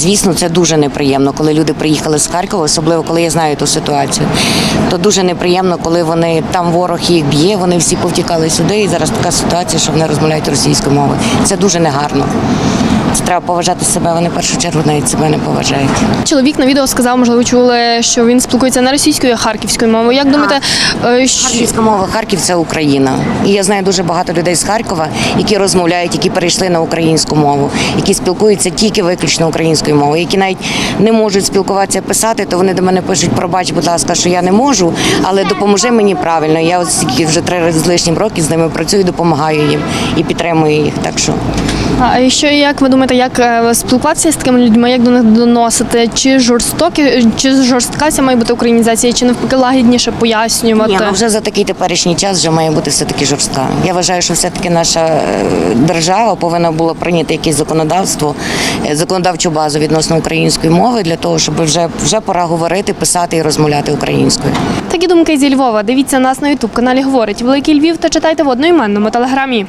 Звісно, це дуже неприємно, коли люди приїхали з Харкова, особливо коли я знаю ту ситуацію. То дуже неприємно, коли вони там ворог їх б'є, вони всі повтікали сюди, і зараз така ситуація, що вони розмовляють російською мовою. Це дуже негарно. Це треба поважати себе. Вони в першу чергу навіть себе не поважають. Чоловік на відео сказав, можливо, чули, що він спілкується не російською, а харківською мовою. Як думаєте, е, що... Харківська мова Харків це Україна. І я знаю дуже багато людей з Харкова, які розмовляють, які перейшли на українську мову, які спілкуються тільки виключно українською мовою, які навіть не можуть спілкуватися писати, то вони до мене пишуть, пробач, будь ласка, що я не можу, але допоможи мені правильно. Я ось вже три рази з лишнім років з ними працюю, допомагаю їм і підтримую їх. Так що А що як ви думаєте, як е, спілкуватися з такими людьми, як до них доносити? Чи жорстокі, чи жорстка ця має бути українізація, чи навпаки лагідніше пояснювати? Ні, ну вже за такий теперішній час вже має бути все таки жорстка. Я вважаю, що все таки наша е, держава повинна була прийняти якесь законодавство, е, законодавчу базу відносно української мови для того, щоб вже вже пора говорити, писати і розмовляти українською. Такі думки зі Львова. Дивіться нас на Ютуб каналі Говорить Великий Львів та читайте в одноіменному телеграмі.